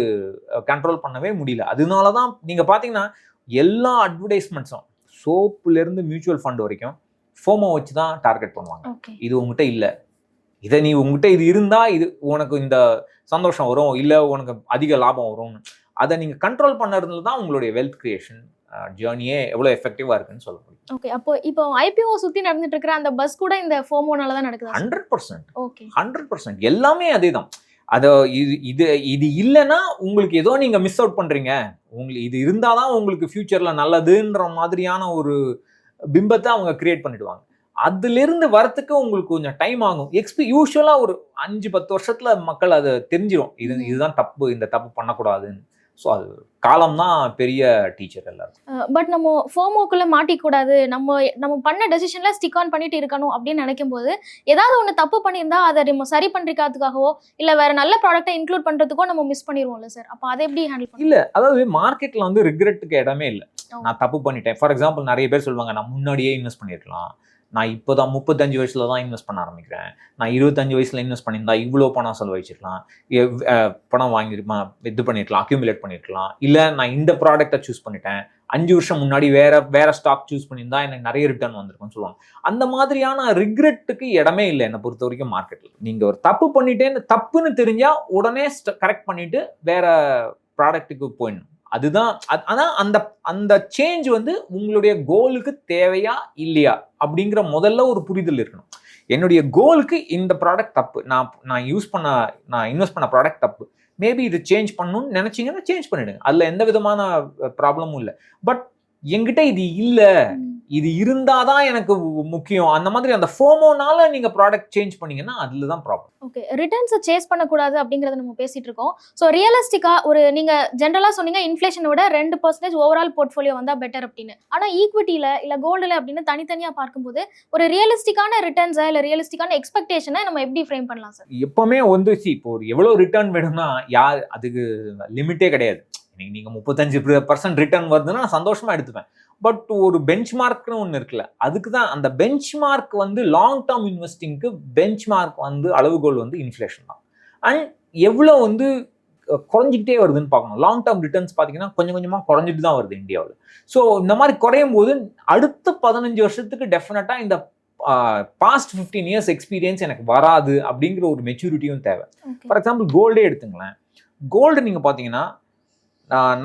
கண்ட்ரோல் பண்ணவே முடியல. அதனால தான் நீங்கள் பார்த்தீங்கன்னா எல்லா அட்வர்டைஸ்மெண்ட்ஸும் சோப்புலேருந்து மியூச்சுவல் ஃபண்ட் வரைக்கும் ஃபோமோ வச்சு தான் டார்கெட் பண்ணுவாங்க இது உங்ககிட்ட இல்லை. இதை நீ உங்ககிட்ட இது இருந்தால் இது உனக்கு இந்த சந்தோஷம் வரும். இல்லை உனக்கு அதிக லாபம் வரும்னு. அதை நீங்கள் கண்ட்ரோல் பண்ணறதுல தான் உங்களுடைய வெல்த் கிரியேஷன் ஜேர்னியே எவ்வளோ எஃபெக்டிவாக இருக்குன்னு சொல்ல முடியும். ஓகே அப்போ இப்போ ஐபிஓ சுத்தி நடந்துட்டு இருக்கிற அந்த பஸ் கூட இந்த ஃபோமோனால தான் நடக்குதா? Hundred percent okay hundred percent எல்லாமே அதே தான் அதை இது இது இது இல்லைன்னா உங்களுக்கு ஏதோ நீங்கள் மிஸ் அவுட் பண்ணுறீங்க உங்களுக்கு இது இருந்தால் தான் உங்களுக்கு ஃப்யூச்சரில் நல்லதுன்ற மாதிரியான ஒரு பிம்பத்தை அவங்க கிரியேட் பண்ணிடுவாங்க. அதுலேருந்து வரத்துக்கு உங்களுக்கு கொஞ்சம் டைம் ஆகும். எக்ஸ்பி யூஸ்வலாக ஒரு அஞ்சு பத்து வருஷத்துல மக்கள் அதை தெரிஞ்சிடும் இது. இதுதான் தப்பு. இந்த தப்பு பண்ணக்கூடாதுன்னு. ஸோ அது காலம் தான் பெரிய டீச்சர் எல்லாரும் பட் நம்ம ஃபோமோக்குள்ள மாட்டிக்கூடாது. நம்ம நம்ம பண்ண டெசிஷன்ல ஸ்டிக் ஆன் பண்ணிட்டு இருக்கணும் அப்படின்னு நினைக்கும் போது ஏதாவது ஒன்று தப்பு பண்ணியிருந்தா அதை நம்ம சரி பண்றதுக்காகவோ இல்ல வேற நல்ல ப்ராடக்ட்டை இன்க்ளூட் பண்றதுக்கோ நம்ம மிஸ் பண்ணிடுவோம்ல சார் அப்போ அதை எப்படி ஹேண்டில் இல்ல அதாவது மார்க்கெட்ல வந்து ரிக்ரெட்டுக்கு இடமே இல்லை. நான் தப்பு பண்ணிட்டேன். ஃபார் எக்ஸாம்பிள் நிறைய பேர் சொல்லுவாங்க நான் முன்னாடியே இன்வெஸ்ட் பண்ணிருக்கலாம். நான் இப்போ தான் முப்பத்தஞ்சு வயசில் தான் இன்வெஸ்ட் பண்ண ஆரம்பிக்கிறேன். நான் இருபத்தஞ்சு வயசில் இன்வெஸ்ட் பண்ணியிருந்தா இவ்வளோ பணம் செலவழிச்சிருக்கலாம். எவ்- பணம் வாங்கிருமா இது பண்ணியிருக்கலாம் அக்யூமுலேட் பண்ணியிருக்கலாம். இல்லை நான் இந்த ப்ராடக்ட்டை சூஸ் பண்ணிட்டேன். அஞ்சு வருஷம் முன்னாடி வேற வேற ஸ்டாக் சூஸ் பண்ணியிருந்தா எனக்கு நிறைய ரிட்டர்ன் வந்திருக்கும்னு சொல்லுவாங்க. அந்த மாதிரியான ரிக்ரெட்டுக்கு இடமே இல்லை என்னை பொறுத்த வரைக்கும் மார்க்கெட்டில் நீங்கள் ஒரு தப்பு பண்ணிட்டேன்னு தப்புன்னு தெரிஞ்சால் உடனே கரெக்ட் பண்ணிட்டு வேற ப்ராடக்ட்டுக்கு போயிடணும். அதுதான் அது- அந்த அந்த சேஞ்ச் வந்து உங்களுடைய கோலுக்கு தேவையா இல்லையா அப்படிங்கிற முதல்ல ஒரு புரிதல் இருக்கணும். என்னுடைய கோலுக்கு இந்த ப்ராடக்ட் தப்பு. நான் நான் யூஸ் பண்ண நான் இன்வெஸ்ட் பண்ண ப்ராடக்ட் தப்பு. மேபி இது சேஞ்ச் பண்ணணும்னு நினச்சிங்கன்னா சேஞ்ச் பண்ணிடுங்க. அதில் எந்த விதமான ப்ராப்ளமும் இல்லை. பட் என்கிட்ட இது இல்லை. இது இருந்தாதான் எனக்கு முக்கியம். அந்த மாதிரி அந்த ஃபோமோனால நீங்க ப்ராடக்ட் சேஞ்ச் பண்ணீங்கன்னா அதுல தான் ப்ராப்ளம் ஓகே ரிட்டர்ன்ஸை சேஸ் பண்ணக்கூடாது அப்படிங்கறத நம்ம பேசிட்டு இருக்கோம். ஸோ ரியலிஸ்டிக்கா ஒரு நீங்க ஜென்ரலா சொன்னீங்க இன்ஃப்ளேஷனை விட ரெண்டு பர்சன்டேஜ் ஓவரால் போர்ட்ஃபோலியோ வந்தா பெட்டர் அப்படின்னு. ஆனா ஈக்விட்டியில இல்ல கோல்டுல அப்படின்னு தனித்தனியா பார்க்கும்போது ஒரு ரியலிஸ்டிக்கான ரிட்டர்ன்ஸை இல்ல ரியலிஸ்டிக்கான எக்ஸ்பெக்டேஷனை நம்ம எப்படி ஃப்ரேம் பண்ணலாம் சார் எப்பவுமே வந்து see, இப்போ ஒரு எவ்வளவு ரிட்டர்ன் வேணும்னா யார் அதுக்கு லிமிட்டே கிடையாது. நீங்க நீங்க முப்பத்தஞ்சு பர்சன்ட் ரிட்டர்ன் வருதுன்னா நான் சந்தோஷமா எடுத்துப்பேன். பட் ஒரு பெஞ்ச் மார்க்னு ஒன்று இருக்குல்ல அதுக்கு தான் அந்த பெஞ்ச் மார்க் வந்து லாங் டேர்ம் இன்வெஸ்டிங்க்கு பெஞ்ச் மார்க் வந்து அளவுகோல் வந்து இன்ஃப்ளேஷன் தான். அண்ட் எவ்வளோ வந்து குறைஞ்சிக்கிட்டே வருதுன்னு பார்க்கணும். லாங் டேர்ம் ரிட்டர்ன்ஸ் பார்த்தீங்கன்னா கொஞ்சம் கொஞ்சமாக குறைஞ்சிட்டு தான் வருது இந்தியாவில். ஸோ இந்த மாதிரி குறையும் போது அடுத்த பதினஞ்சு வருஷத்துக்கு டெஃபினட்டாக இந்த பாஸ்ட் ஃபிஃப்டீன் இயர்ஸ் எக்ஸ்பீரியன்ஸ் எனக்கு வராது அப்படிங்கிற ஒரு மெச்சூரிட்டியும் தேவை. ஃபார் எக்ஸாம்பிள் கோல்டே எடுத்துங்களேன். கோல்டு நீங்கள் பார்த்தீங்கன்னா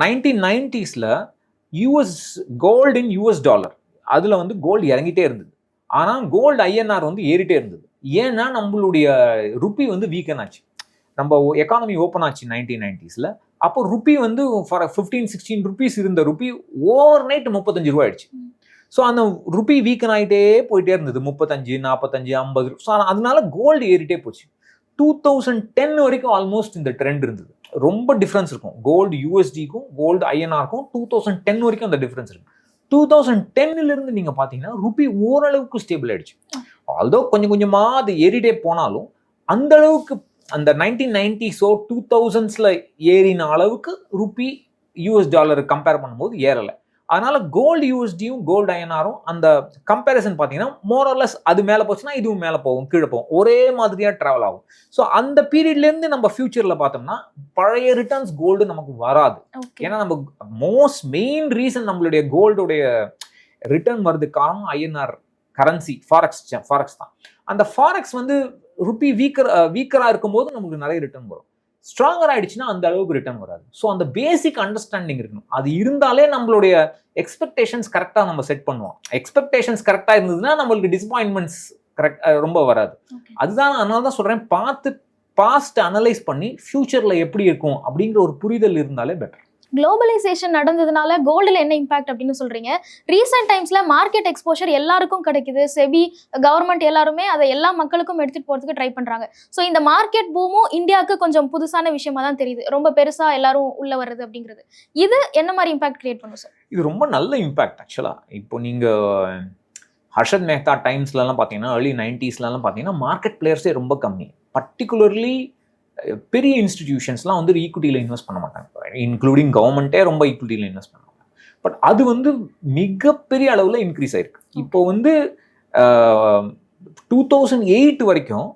nineteen நைன்டிஸில் US gold in US dollar அதில் வந்து கோல்டு இறங்கிட்டே இருந்தது. ஆனால் கோல்டு ஐஎன்ஆர் வந்து ஏறிட்டே இருந்தது. ஏன்னா நம்மளுடைய ருப்பி வந்து வீக்கன் ஆச்சு. நம்ம எக்கானமி ஓப்பன் ஆச்சு நைன்டீன் நைன்டிஸில் அப்போ ருப்பி வந்து ஃபார் ஃபிஃப்டீன் சிக்ஸ்டீன் ருபீஸ் இருந்த ருப்பி ஓவர் நைட் முப்பத்தஞ்சு ரூபா ஆயிடுச்சு. ஸோ அந்த ருப்பி வீக்கன் ஆகிட்டே போயிட்டே இருந்தது. முப்பத்தஞ்சு நாற்பத்தஞ்சு ஐம்பது. ஸோ அதனால கோல்டு ஏறிட்டே போச்சு. டூ தௌசண்ட் டென் வரைக்கும் ஆல்மோஸ்ட் இந்த ட்ரெண்ட் இருந்தது. ரொம்ப டிஃப்ரென்ஸ் இருக்கும். கோல்டு யூஎஸ்டிக்கும் கோல்டு ஐஎன்ஆருக்கும் டூ தௌசண்ட் டென் வரைக்கும் அந்த டிஃப்ரென்ஸ் இருக்கும் டூ தௌசண்ட் டென்னிலிருந்து நீங்கள் பார்த்தீங்கன்னா ருபி ஓரளவுக்கு ஸ்டேபிள் ஆயிடுச்சு. ஆல்தோ கொஞ்சம் கொஞ்சமாக அது ஏறிட்டே போனாலும் அந்த அளவுக்கு அந்த நைன்டீன் நைன்டிஸோ டூ தௌசண்ட்ஸில் ஏறின அளவுக்கு ருபி யூஎஸ் டாலர் கம்பேர் பண்ணும்போது ஏறலை. அதனால கோல்டு யூஎஸ்டியும் கோல்டு ஐஎன்ஆரும் அந்த கம்பேரிசன் பார்த்தீங்கன்னா மோரலஸ் அது மேலே போச்சுன்னா இதுவும் மேலே போகும் கீழே போகும். ஒரே மாதிரியாக ட்ராவல் ஆகும். ஸோ அந்த பீரியட்லேருந்து நம்ம ஃபியூச்சரில் பார்த்தோம்னா பழைய ரிட்டர்ன்ஸ் கோல்டு நமக்கு வராது. ஏன்னா நம்ம மோஸ்ட் மெயின் ரீசன் நம்மளுடைய கோல்டுடைய ரிட்டர்ன் வருது காரணம் ஐஎன்ஆர் கரன்சி ஃபாரெக்ஸ் ஃபாரெக்ஸ் தான். அந்த ஃபாரெக்ஸ் வந்து ருப்பி வீக்கர் வீக்கராக இருக்கும்போது நமக்கு நிறைய ரிட்டர்ன் வரும். ஸ்ட்ராங்கர் ஆயிடுச்சுன்னா அந்த அளவுக்கு ரிட்டர்ன் வராது. ஸோ அந்த பேசிக் அண்டர்ஸ்டாண்டிங் இருக்கணும். அது இருந்தாலே நம்மளுடைய எக்ஸ்பெக்டேஷன்ஸ் கரெக்டாக நம்ம செட் பண்ணுவோம். எக்ஸ்பெக்டேஷன்ஸ் கரெக்டாக இருந்ததுன்னா நம்மளுக்கு டிசப்பாயின்மெண்ட்ஸ் கரெக்ட் ரொம்ப வராது. அதுதான் அதனால தான் சொல்கிறேன் பார்த்து பாஸ்ட் அனலைஸ் பண்ணி ஃபியூச்சரில் எப்படி இருக்கும் அப்படிங்கிற ஒரு புரிதல் இருந்தாலே பெட்டர் குளோபலைசேஷன் நடந்ததுனால கோல்டில் என்ன இம்பாக்ட் அப்படின்னு சொல்கிறீங்க ரீசெண்ட் டைம்ஸில் மார்க்கெட் எக்ஸ்போஷர் எல்லாருக்கும் கிடைக்குது. செபி கவர்மெண்ட் எல்லாருமே அதை எல்லா மக்களுக்கும் எடுத்துகிட்டு போகிறதுக்கு ட்ரை பண்ணுறாங்க ஸோ இந்த மார்க்கெட் பூமும் இந்தியாவுக்கு கொஞ்சம் புதுசான விஷயமா தான் தெரியுது. ரொம்ப பெருசாக எல்லாரும் உள்ளே வருது அப்படிங்கிறது. இது என்ன மாதிரி இம்பாக்ட் க்ரியேட் பண்ணும் சார் இது ரொம்ப நல்ல இம்பேக்ட் ஆக்சுவலாக இப்போ நீங்கள் ஹர்ஷத் மேஹ்தா டைம்ஸ்லலாம் பார்த்தீங்கன்னா ஏர்லி நைன்டிஸ்லலாம் பார்த்தீங்கன்னா மார்க்கெட் பிளேயர்ஸே ரொம்ப கம்மி. பர்டிகுலர்லி பெரிய இன்ஸ்டிடியூஷன்ஸ்லாம் வந்து ஈக்விட்டியில் இன்வெஸ்ட் பண்ண மாட்டாங்க. இன்க்ளூடிங் கவர்மெண்ட்டே ரொம்ப ஈக்விட்டியில் இன்வெஸ்ட் பண்ணுவாங்க பட் அது வந்து மிகப்பெரிய அளவில் இன்க்ரீஸ் ஆயிருக்கு. இப்போ வந்து டூ தௌசண்ட் எயிட் வரைக்கும்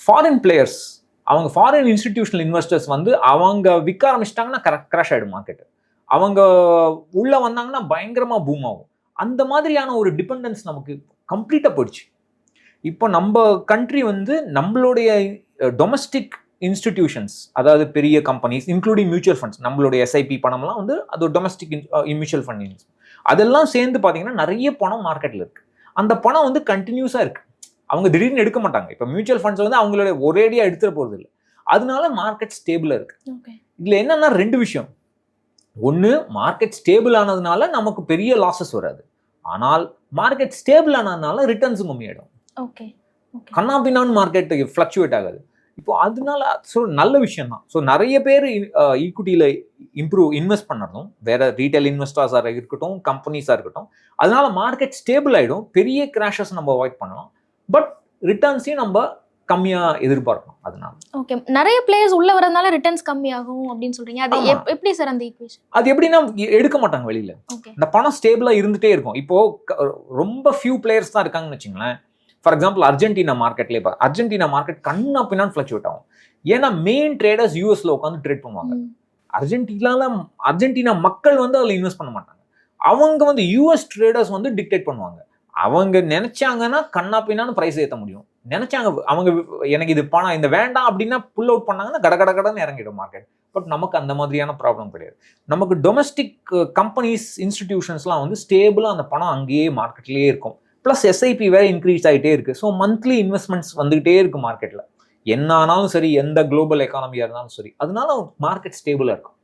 ஃபாரின் பிளேயர்ஸ் அவங்க ஃபாரின் இன்ஸ்டிடியூஷனல் இன்வெஸ்டர்ஸ் வந்து அவங்க விற்க ஆரம்பிச்சிட்டாங்கன்னா கரெக்ட் கிராஷ் ஆகிடும் மார்க்கெட் அவங்க உள்ள வந்தாங்கன்னா பயங்கரமா பூம் ஆகும். அந்த மாதிரியான ஒரு டிபெண்டன்ஸ் நமக்கு கம்ப்ளீட்டாக போயிடுச்சு. இப்போ நம்ம கண்ட்ரி வந்து நம்மளுடைய டொமஸ்டிக் இன்ஸ்டிடியூஷன்ஸ் அதாவது பெரிய கம்பெனிஸ் இன்க்ளூடிங் மியூச்சுவல் ஃபண்ட்ஸ் நம்மளுடைய எஸ்ஐபி பணம்லாம் வந்து அது டொமஸ்டிக் மியூச்சுவல் ஃபண்ட் அதெல்லாம் சேர்ந்து பார்த்தீங்கன்னா நிறைய பணம் மார்க்கெட்டில் இருக்கு. அந்த பணம் வந்து கண்டினியூஸாக இருக்கு. அவங்க திடீர்னு எடுக்க மாட்டாங்க. இப்போ மியூச்சுவல் ஃபண்ட்ஸ் வந்து அவங்களுடைய ஒரேடியாக எடுத்துட போகிறது இல்லை. அதனால மார்க்கெட் ஸ்டேபிளாக இருக்கு. ஓகே இதில் என்னன்னா ரெண்டு விஷயம். ஒன்று மார்க்கெட் ஸ்டேபிள் ஆனதுனால நமக்கு பெரிய லாஸஸ் வராது. ஆனால் மார்க்கெட் ஸ்டேபிள் ஆனதுனால ரிட்டர்ன்ஸும் கம்மியாயிடும். ஓகே ஓகே கண்ணாபின்னான்னு மார்க்கெட் ஃப்ளக்சுவேட் ஆகாது. இப்போ அதனால ஸோ நல்ல விஷயம் தான் ஸோ நிறைய பேர் ஈக்விட்டியில் இம்ப்ரூவ் இன்வெஸ்ட் பண்ணணும் வேற ரீட்டைல் இன்வெஸ்டர்ஸாக இருக்கட்டும் கம்பெனிஸாக இருக்கட்டும் அதனால மார்க்கெட் ஸ்டேபிள் ஆகிடும் பெரிய கிராஷஸ் நம்ம அவாய்ட் பண்ணலாம். பட் ரிட்டர்ன்ஸையும் நம்ம கம்மியாக எதிர்பார்க்கணும் அதனால. ஓகே நிறைய பிளேயர்ஸ் உள்ள வரதுனால ரிட்டர்ன்ஸ் கம்மியாகும் அப்படின்னு சொல்றீங்க. அது எப்படி சார் அந்த ஈக்குவேஷன் அது எப்படின்னா எடுக்க மாட்டாங்க வெளியில. இந்த பணம் ஸ்டேபிளா இருந்துட்டே இருக்கும். இப்போ ரொம்ப ஃபியூ பிளேயர்ஸ் தான் இருக்காங்கன்னு வச்சுங்களேன். ஃபார் எக்ஸாம்பிள் அர்ஜென்டினா மார்க்கெட்லேயே இப்போ அர்ஜென்டினா மார்க்கெட் கண்ணா பின்னான்னு ஃபிளக்சுவேட் ஆகும். ஏன்னா மெயின் ட்ரேடர்ஸ் யூஎஸ்ல உட்காந்து ட்ரேட் பண்ணுவாங்க. அர்ஜென்டினால அர்ஜென்டினா மக்கள் வந்து அதில் இன்வெஸ்ட் பண்ண மாட்டாங்க. அவங்க வந்து யூஎஸ் ட்ரேடர்ஸ் வந்து டிக்டேட் பண்ணுவாங்க. அவங்க நினைச்சாங்கன்னா கண்ணா பின்னான்னு ப்ரைஸ் ஏற்ற முடியும். நினைச்சாங்க அவங்க எனக்கு இது பணம் இந்த வேண்டாம் அப்படின்னா புல் அவுட் பண்ணாங்கன்னா கட கட கடன்னு இறங்கிடும் மார்க்கெட் பட் நமக்கு அந்த மாதிரியான ப்ராப்ளம் கிடையாது. நமக்கு டொமஸ்டிக் கம்பெனிஸ் இன்ஸ்டிடியூஷன்ஸ்லாம் வந்து ஸ்டேபிளாக அந்த பணம் அங்கேயே மார்க்கெட்லேயே இருக்கும். ப்ளஸ் எஸ்ஐபி வேற இன்க்ரீஸ் ஆகிட்டே இருக்கு. ஸோ மந்த்லி இன்வெஸ்ட்மெண்ட்ஸ் வந்துகிட்டே இருக்குது மார்க்கெட்டில் என்ன ஆனாலும் சரி எந்த குளோபல் எக்கானமியாக இருந்தாலும் சரி அதனால மார்க்கெட் ஸ்டேபிளாக இருக்கும்.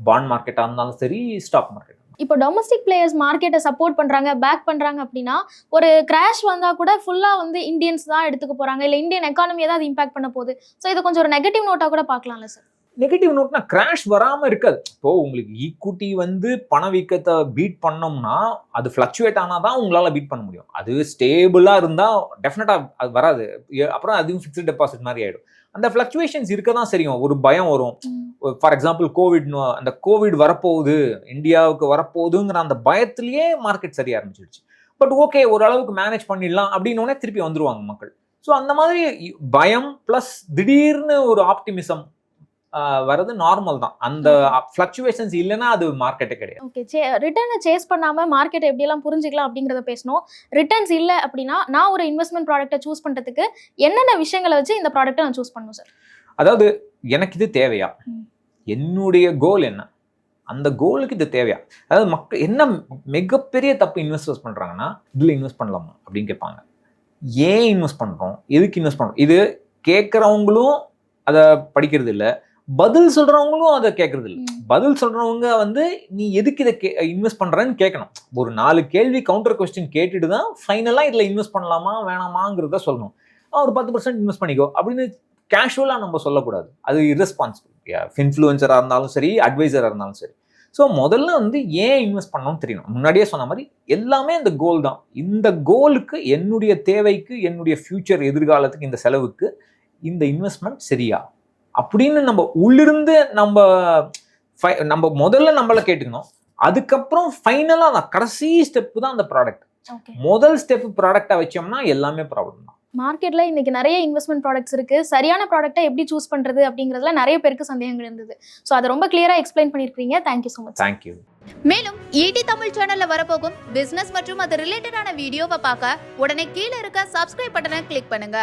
பாண்ட் மார்க்கெட்டாக இருந்தாலும் சரி ஸ்டாக் மார்க்கெட் இப்போ டொமஸ்டிக் பிளேயர்ஸ் மார்க்கெட்டை சப்போர்ட் பண்றாங்க பேக் பண்றாங்க அப்படின்னா ஒரு கிராஷ் வந்தால் கூட ஃபுல்லாக வந்து இந்தியன்ஸ் தான் எடுத்துக்க போறாங்க. இல்லை இந்தியன் எக்கானமியை தான் அது இம்பாக்ட் பண்ண போகுது. ஸோ இது கொஞ்சம் ஒரு நெகட்டிவ் நோட்டாக கூட பார்க்கலாம்ல சார் நெகட்டிவ் நோட்னா கிராஷ் வராம இருக்காது. இப்போ உங்களுக்கு ஈக்குட்டி வந்து பணவீக்கத்தை பீட் பண்ணோம்னா அது ஃப்ளக்சுவேட் ஆனால் தான் உங்களால பீட் பண்ண முடியும். அது ஸ்டேபிளா இருந்தா டெஃபினட்டா அது வராது. அப்புறம் அதுவும் ஃபிக்ஸ்ட் டெபாசிட் மாதிரி ஆயிடும். அந்த ஃப்ளக்சுவேஷன்ஸ் இருக்க தான் சரியும் ஒரு பயம் வரும். ஃபார் எக்ஸாம்பிள் கோவிட் அந்த கோவிட் வரப்போகுது இந்தியாவுக்கு வரப்போகுதுங்கிற அந்த பயத்திலேயே மார்க்கெட் சரிய ஆரம்பிச்சிருச்சு பட் ஓகே ஓரளவுக்கு மேனேஜ் பண்ணிடலாம் அப்படின்னோடனே திருப்பி வந்துருவாங்க மக்கள். ஸோ அந்த மாதிரி பயம் ப்ளஸ் திடீர்னு ஒரு ஆப்டிமிசம் வர்றது நார்மல் தான். அந்த ஃப்ளக்சுவேஷன்ஸ் இல்லைன்னா அது மார்க்கெட்டே கிடையாது. ஓகே சே ரிட்டர்னை சேஸ் பண்ணாம மார்க்கெட்டை எப்படியெல்லாம் புரிஞ்சுக்கலாம் அப்படிங்கிறத பேசணும். ரிட்டர்ன்ஸ் இல்லை அப்படின்னா நான் ஒரு இன்வெஸ்ட்மெண்ட் ப்ராடக்ட்டை சூஸ் பண்றதுக்கு என்னென்ன விஷயங்களை வச்சு இந்த ப்ராடக்ட்டை நான் சூஸ் பண்ணணும் சார் அதாவது எனக்கு இது தேவையா. என்னுடைய கோல் என்ன? அந்த கோலுக்கு இது தேவையா? அதாவது மக்கள் என்ன மிகப்பெரிய தப்பு இன்வெஸ்டர்ஸ் பண்றாங்கன்னா இதுல இன்வெஸ்ட் பண்ணலாமா? அப்படின்னு கேட்பாங்க. ஏன் இன்வெஸ்ட் பண்றோம்? எதுக்கு இன்வெஸ்ட் பண்றோம்? இது கேட்குறவங்களும் அதை படிக்கிறது இல்ல பதில் சொல்றவங்களும் அதை கேட்கறது இல்ல பதில் சொல்றவங்க வந்து நீ எதுக்கு இதை இன்வெஸ்ட் பண்றேன்னு கேட்கணும் ஒரு நாலு கேள்வி கவுண்டர் கொஸ்டின் கேட்டுட்டு தான் ஃபைனலா இதுல இன்வெஸ்ட் பண்ணலாமா வேணாமாங்கிறத சொல்லணும். ஒரு பத்து பர்சன்ட் இன்வெஸ்ட் பண்ணிக்கோ. அப்படின்னு கேஷுவலாக நம்ம சொல்லக்கூடாது. அது irresponsible. இன்ஃப்ளூயன்சராக இருந்தாலும் சரி அட்வைசராக இருந்தாலும் சரி. ஸோ முதல்ல வந்து ஏன் இன்வெஸ்ட் பண்ணணும்னு தெரியணும். முன்னாடியே சொன்ன மாதிரி எல்லாமே இந்த கோல் தான். இந்த கோலுக்கு என்னுடைய தேவைக்கு என்னுடைய ஃபியூச்சர் எதிர்காலத்துக்கு இந்த செலவுக்கு இந்த இன்வெஸ்ட்மெண்ட் சரியா? அப்படின்னு நம்ம உள்ளிருந்து நம்ம நம்ம முதல்ல நம்மள கேட்டுக்கணும். அதுக்கப்புறம் ஃபைனலாக கடைசி ஸ்டெப்பு தான் அந்த ப்ராடக்ட் ஓகே முதல் ஸ்டெப் ப்ராடக்டை வச்சோம்னா எல்லாமே ப்ராப்ளம் தான். மார்க்கெட்ல இன்னைக்கு நிறைய இன்வெஸ்ட்மெண்ட் ப்ராடக்ட்ஸ் இருக்கு. சரியான ப்ராடக்ட்டை எப்படி சூஸ் பண்றது அப்படிங்கிறதுல நிறைய பேருக்கு சந்தேகங்கள் இருந்தது. ஸோ அதை ரொம்ப கிளியரா எக்ஸ்பிளைன் பண்ணிருக்கீங்க. Thank you so much thank you மேலும் ஈடி தமிழ் சேனல்ல வரப்போகும் பிசினஸ் மற்றும் அது ரிலேட்டடான வீடியோவை பார்க்க உடனே கீழே இருக்க சப்ஸ்கிரைப் பட்டனை கிளிக் பண்ணுங்க.